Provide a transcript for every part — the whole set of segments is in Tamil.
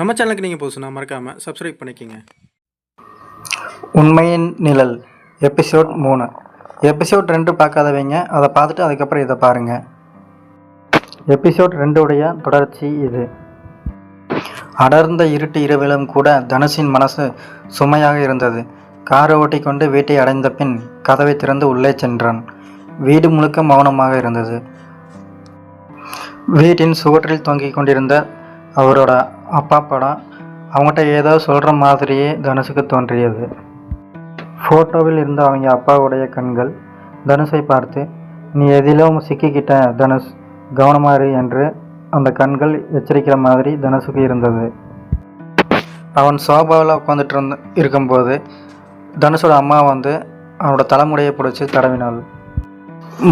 நம்ம சேனலுக்கு நீங்கள் போசுனா மறக்காமல் சப்ஸ்கிரைப் பண்ணிக்கோங்க. உண்மையின் நிழல் எபிசோட் மூணு. எபிசோட் ரெண்டு பார்க்காதவங்க அதை பார்த்துட்டு அதுக்கப்புறம் இதை பாருங்கள் எபிசோட் ரெண்டுடைய தொடர்ச்சி இது. அடர்ந்த இருட்டு இரவிலும் கூட தனுஷின் மனசு சுமையாக இருந்தது. காரை ஓட்டிக்கொண்டு வீட்டை அடைந்த பின் கதவை திறந்து உள்ளே சென்றான். வீடு முழுக்க மௌனமாக இருந்தது. வீட்டின் சுவற்றில் தொங்கிக் கொண்டிருந்த அவரோட அப்பா படம் அவங்ககிட்ட ஏதோ சொல்கிற மாதிரியே தனுஷுக்கு தோன்றியது. ஃபோட்டோவில் இருந்த அவங்க அப்பாவுடைய கண்கள் தனுஷை பார்த்து நீ எதிலும் சிக்கிக்கிட்ட தனுஷ் கவனமாறு என்று அந்த கண்கள் எச்சரிக்கிற மாதிரி தனுஷுக்கு இருந்தது. அவன் சோபாவில் உட்காந்துட்டு இருந்த இருக்கும்போது தனுஷோட அம்மா வந்து அவனோட தலைமுடியை பிடிச்சி தடவினாள்.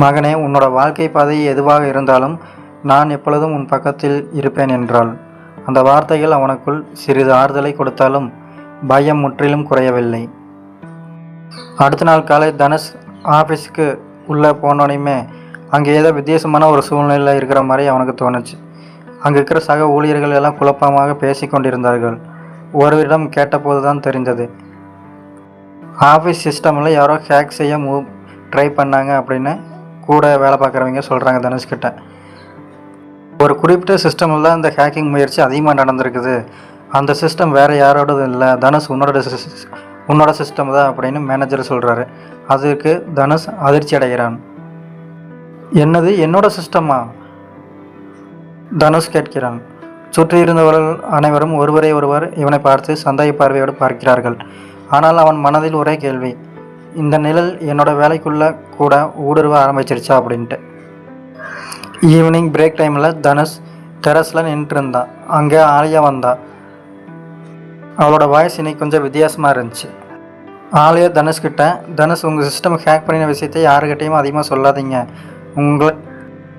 மகனே உன்னோட வாழ்க்கை பாதை எதுவாக இருந்தாலும் நான் எப்பொழுதும் உன் பக்கத்தில் இருப்பேன் என்றாள். அந்த வார்த்தைகள் அவனுக்குள் சிறிது ஆறுதலை கொடுத்தாலும் பயம் முற்றிலும் குறையவில்லை. அடுத்த நாள் காலை தனுஷ் ஆஃபீஸுக்கு உள்ளே போனோடையுமே அங்கே ஏதோ வித்தியாசமான ஒரு சூழ்நிலையில் இருக்கிற மாதிரி அவனுக்கு தோணுச்சு. அங்கே இருக்கிற சக ஊழியர்கள் எல்லாம் குழப்பமாக பேசி கொண்டிருந்தார்கள். ஒருவரிடம் கேட்டபோது தான் தெரிந்தது. ஆஃபீஸ் சிஸ்டமில் யாரோ ஹேக் செய்ய மூ ட்ரை பண்ணாங்க அப்படின்னு கூட வேலை பார்க்குறவங்க சொல்கிறாங்க தனுஷ்கிட்ட. ஒரு குறிப்பிட்ட சிஸ்டமில் தான் இந்த ஹேக்கிங் முயற்சி அதிகமாக நடந்திருக்குது. அந்த சிஸ்டம் வேறு யாரோடதும் இல்லை. தனுஷ் உன்னோட சிஸ்- உன்னோட சிஸ்டம் தான் அப்படின்னு மேனேஜர் சொல்கிறாரு அதுக்கு தனுஷ் அதிர்ச்சி அடைகிறான். என்னது? என்னோட சிஸ்டமா தனுஷ் கேட்கிறான். சுற்றி இருந்தவர்கள் அனைவரும் ஒருவரை ஒருவர் இவனை பார்த்து சந்தேக பார்வையோடு பார்க்கிறார்கள். ஆனால் அவன் மனதில் ஒரே கேள்வி. இந்த நிழல் என்னோட வேலைக்குள்ளே கூட ஊடுருவ ஆரம்பிச்சிருச்சா அப்படின்ட்டு. ஈவினிங் பிரேக் டைமில் தனுஷ் டெரஸில் நின்றுட்டு இருந்தான் அங்கே ஆலியா வந்தா. அவளோட வாய்ஸ் இன்னைக்கு கொஞ்சம் வித்தியாசமாக இருந்துச்சு. ஆலியா தனுஷ்கிட்ட தனுஷ் உங்கள் சிஸ்டம் ஹேக் பண்ணின விஷயத்தை யாருக்கிட்டையும் அதிகமாக சொல்லாதீங்க. உங்களை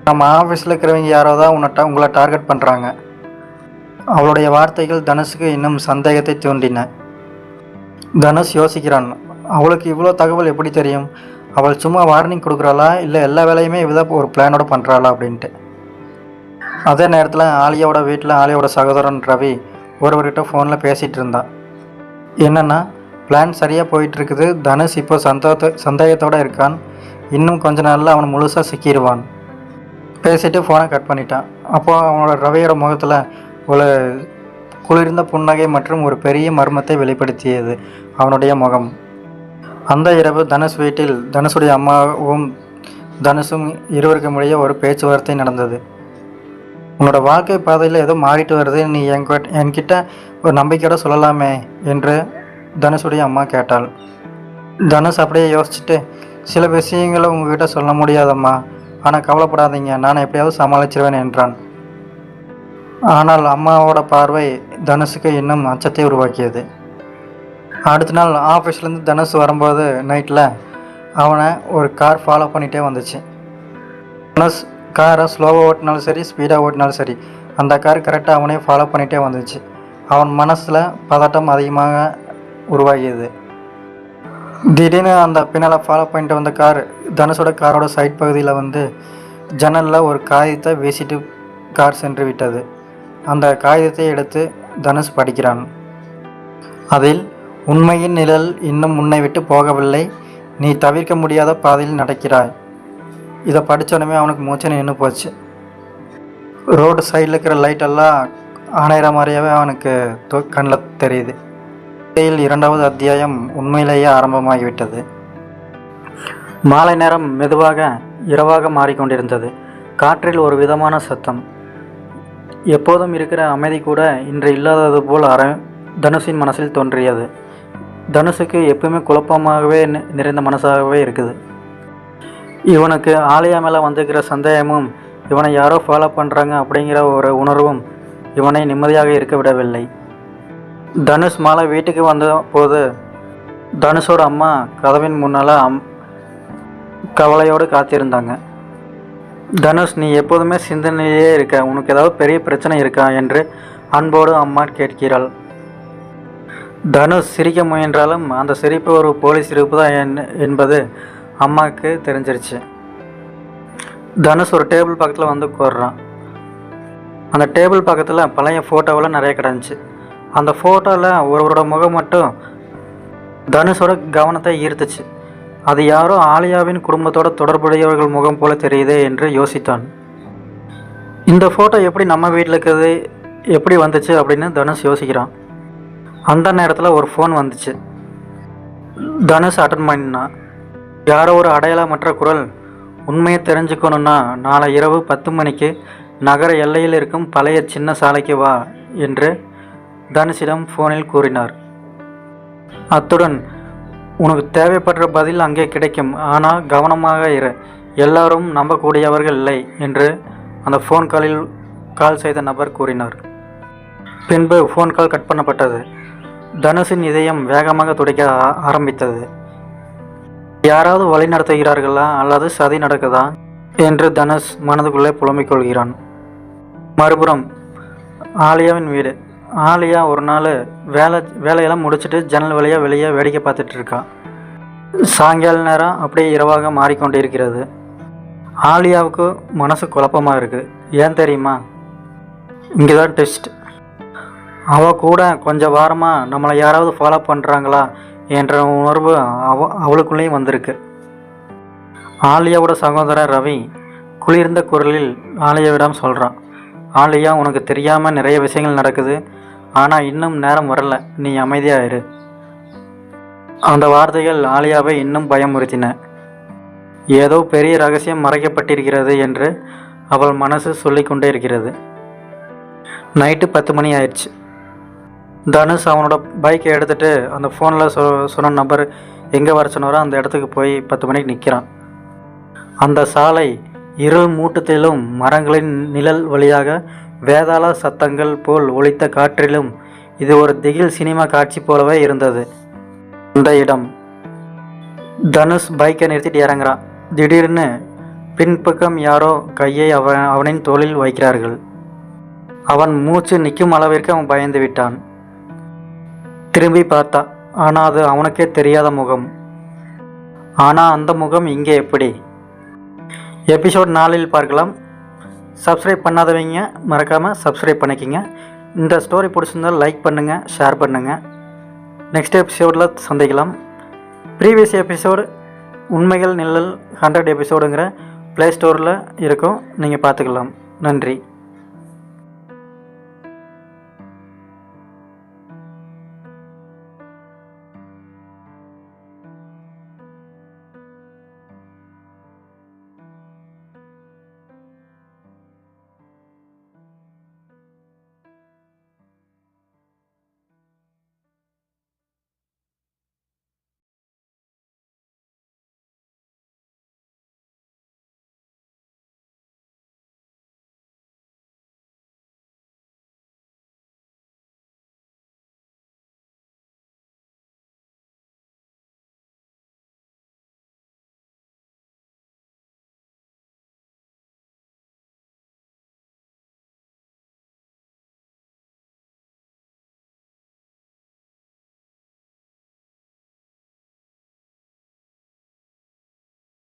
நம்ம ஆஃபீஸில் இருக்கிறவங்க யாரோ தான் உன்னை உங்களை டார்கெட் பண்ணுறாங்க அவளுடைய வார்த்தைகள் தனுஷுக்கு இன்னும் சந்தேகத்தை தூண்டின. தனுஷ் யோசிக்கிறான். அவளுக்கு இவ்வளோ தகவல் எப்படி தெரியும்? அவள் சும்மா வார்னிங் கொடுக்குறாளா? இல்லை எல்லா வேலையுமே இவதான் ஒரு பிளானோட பண்ணுறாளா அப்படின்ட்டு. அதே நேரத்தில் ஆலியாவோட வீட்டில் ஆலியாவோட சகோதரன் ரவி ஒருவர்கிட்ட ஃபோனில் பேசிகிட்டு இருந்தான் என்னென்னா பிளான் சரியாக போயிட்டுருக்குது. தனுஷ் இப்போ சந்தோத்த சந்தேகத்தோடு இருக்கான். இன்னும் கொஞ்ச நாளில் அவன் முழுசாக சிக்கிடுவான் பேசிட்டு ஃபோனை கட் பண்ணிட்டான். அப்போது அவனோட ரவியோட முகத்தில் ஒரு குளிர்ந்த புன்னகை மற்றும் ஒரு பெரிய மர்மத்தை வெளிப்படுத்தியது அவனுடைய முகம். அந்த இரவு தனுஷ் வீட்டில் தனுஷுடைய அம்மாவும் தனுஷும் இருவருக்கும் இடையே ஒரு பேச்சுவார்த்தை நடந்தது. உன்னோட வாழ்க்கை பாதையில் ஏதோ மாறிட்டு வருது. நீ என்கிட்ட என்கிட்ட ஒரு நம்பிக்கையோட சொல்லலாமே என்று தனுஷுடைய அம்மா கேட்டாள். தனுஷ் அப்படியே யோசிச்சுட்டு சில விஷயங்களை உங்ககிட்ட சொல்ல முடியாதம்மா. ஆனால் கவலைப்படாதீங்க. நான் எப்படியாவது சமாளிச்சிருவேன் என்றான். ஆனால் அம்மாவோட பார்வை தனுஷுக்கு இன்னும் அச்சத்தை உருவாக்கியது. அடுத்த நாள் ஆஃபீஸ்லேருந்து தனுஷ் வரும்போது நைட்டில் அவனை ஒரு கார் ஃபாலோ பண்ணிகிட்டே வந்துச்சு. தனுஷ் காரை ஸ்லோவாக ஓட்டினாலும் சரி ஸ்பீடாக ஓட்டினாலும் சரி அந்த கார் கரெக்டாக அவனே ஃபாலோ பண்ணிகிட்டே வந்துச்சு. அவன் மனசில் பதட்டம் அதிகமாக உருவாகியது. திடீர்னு அந்த பின்னால் ஃபாலோ பண்ணிட்டு வந்த கார் தனுஷோட காரோட சைட் பகுதியில் வந்து ஜன்னலில் ஒரு காகிதத்தை வீசிட்டு கார் சென்று விட்டது. அந்த காகிதத்தை எடுத்து தனுஷ் படிக்கிறான். அதில் உண்மையின் நிழல் இன்னும் உன்னை விட்டு போகவில்லை. நீ தவிர்க்க முடியாத பாதையில் நடக்கிறாய். இதை படித்தோடனே அவனுக்கு மூச்சு நின்று போச்சு. ரோடு சைடில் இருக்கிற லைட்டெல்லாம் ஆணையிற மாதிரியாவே அவனுக்கு கண்ணில் தெரியுது. இடையில் இரண்டாவது அத்தியாயம் உண்மையிலேயே ஆரம்பமாகிவிட்டது. மாலை நேரம் மெதுவாக இரவாக மாறிக்கொண்டிருந்தது. காற்றில் ஒரு விதமான சத்தம். எப்போதும் இருக்கிற அமைதி கூட இன்று இல்லாதது போல் அர தனுஷின் மனசில் தோன்றியது. தனுஷுக்கு எப்பவுமே குழப்பமாகவே நி- நிறைந்த மனசாகவே இருக்குது. இவனுக்கு ஆலயா மேலே வந்துக்கிற சந்தேகமும் இவனை யாரோ ஃபாலோ பண்ணுறாங்க அப்படிங்கிற ஒரு உணர்வும் இவனை நிம்மதியாக இருக்க விடவில்லை. தனுஷ் மாலை வீட்டுக்கு வந்த போது தனுஷோட அம்மா கதவின் முன்னால் அம் கவலையோடு காத்திருந்தாங்க. தனுஷ் நீ எப்போதுமே சிந்தனையிலேயே இருக்க உனக்கு ஏதாவது பெரிய பிரச்சனை இருக்கா? என்று அன்போடு அம்மா கேட்கிறாள். தனுஷ் சிரிக்க முயன்றாலும் அந்த சிரிப்பு ஒரு போலீஸ் சிரிப்பு தான் என்- என்பது அம்மாவுக்கு தெரிஞ்சிருச்சு. தனுஷ் ஒரு டேபிள் பக்கத்தில் வந்து உட்கார்றான். அந்த டேபிள் பக்கத்தில் பழைய ஃபோட்டோவெல்லாம் நிறைய கிடந்துச்சு. அந்த ஃபோட்டோவில் ஒருவரோட முகம் மட்டும் தனுஷோட கவனத்தை ஈர்த்துச்சு. அது யாரோ ஆலியாவின் குடும்பத்தோட தொடர்புடையவர்கள் முகம் போல தெரியுதே என்று யோசித்தான். இந்த ஃபோட்டோ எப்படி நம்ம வீட்டில் இருக்கிறது எப்படி வந்துச்சு அப்படின்னு தனுஷ் யோசிக்கிறான். அந்த நேரத்தில் ஒரு ஃபோன் வந்துச்சு. தனுஷ் அட்டன் பண்ணினான் யாரோ ஒரு அடையாளமற்ற குரல் உண்மையை தெரிஞ்சுக்கணுன்னா நாளை இரவு பத்து மணிக்கு நகர எல்லையில் இருக்கும் பழைய சின்ன சாலைக்கு வா என்று தனுஷிடம் ஃபோனில் கூறினார். அத்துடன் உனக்கு தேவைப்படுற பதில் அங்கே கிடைக்கும். ஆனால் கவனமாக இரு. எல்லாரும் நம்பக்கூடியவர்கள் இல்லை என்று அந்த ஃபோன் காலில் கால் செய்த நபர் கூறினார். பின்பு ஃபோன் கால் கட் பண்ணப்பட்டது. தனுஷின் இதயம் வேகமாக துடைக்க ஆரம்பித்தது. யாராவது வழி நடத்துகிறார்களா அல்லது சதி நடக்குதா? என்று தனுஷ் மனதுக்குள்ளே புலம்பிக் கொள்கிறான். மறுபுறம் ஆலியாவின் வீடு. ஆலியா ஒரு நாள் வேலை வேலையெல்லாம் முடிச்சுட்டு ஜன்னல் வழியாக வெளியே வேடிக்கை பார்த்துட்டு இருக்கா. சாயங்கால நேரம் அப்படியே இரவாக மாறிக்கொண்டிருக்கிறது ஆலியாவுக்கு மனசு குழப்பமாக இருக்குது ஏன் தெரியுமா? இங்கே தான் டெஸ்ட். அவள் கூட கொஞ்சம் வாரமாக நம்மளை யாராவது ஃபாலோ பண்ணுறாங்களா என்ற உணர்வு அவ அவளுக்குள்ளேயும் வந்திருக்கு. ஆலியாவோட சகோதரர் ரவி குளிர்ந்த குரலில் ஆலியாவிடம் சொல்கிறான் ஆலியா உனக்கு தெரியாமல் நிறைய விஷயங்கள் நடக்குது. ஆனால் இன்னும் நேரம் வரல. நீ அமைதியாக இரு. அந்த வார்த்தைகள் ஆலியாவை இன்னும் பயமுறுத்தின. ஏதோ பெரிய ரகசியம் மறைக்கப்பட்டிருக்கிறது என்று அவள் மனசு சொல்லிக்கொண்டே இருக்கிறது. நைட்டு பத்து மணி ஆயிடுச்சு. தனுஷ் அவனோட பைக்கை எடுத்துட்டு அந்த ஃபோனில் சொ சொன்ன நபர் எங்கே வர சொன்னாரோ அந்த இடத்துக்கு போய் பத்து மணிக்கு நிற்கிறான் அந்த சாலை இரு மூட்டத்திலும் மரங்களின் நிழல் வழியாக வேதாள சத்தங்கள் போல் ஒழித்த காற்றிலும் இது ஒரு திகில் சினிமா காட்சி போலவே இருந்தது. அந்த இடம். தனுஷ் பைக்கை நிறுத்திட்டு இறங்குறான். திடீர்னு பின்பக்கம் யாரோ கையை அவன் அவனின் தோளில் வைக்கிறார்கள். அவன் மூச்சு நிற்கும் அளவிற்கு அவன் பயந்து விட்டான். திரும்பி பார்த்தா ஆனால் அது அவனுக்கே தெரியாத முகம். ஆனால் அந்த முகம் இங்கே எப்படி? எபிசோட் நாலில் பார்க்கலாம். சப்ஸ்கிரைப் பண்ணாதவங்க மறக்காமல் சப்ஸ்கிரைப் பண்ணிக்கிங்க. இந்த ஸ்டோரி பிடிச்சிருந்தால் லைக் பண்ணுங்கள் ஷேர் பண்ணுங்கள் நெக்ஸ்ட் எபிசோடில் சந்திக்கலாம். ப்ரீவியஸ் எபிசோடு உண்மைகள் நிழல் ஹண்ட்ரட் எபிசோடுங்கிற ப்ளே ஸ்டோரில் இருக்கும். நீங்கள் பார்த்துக்கலாம். நன்றி.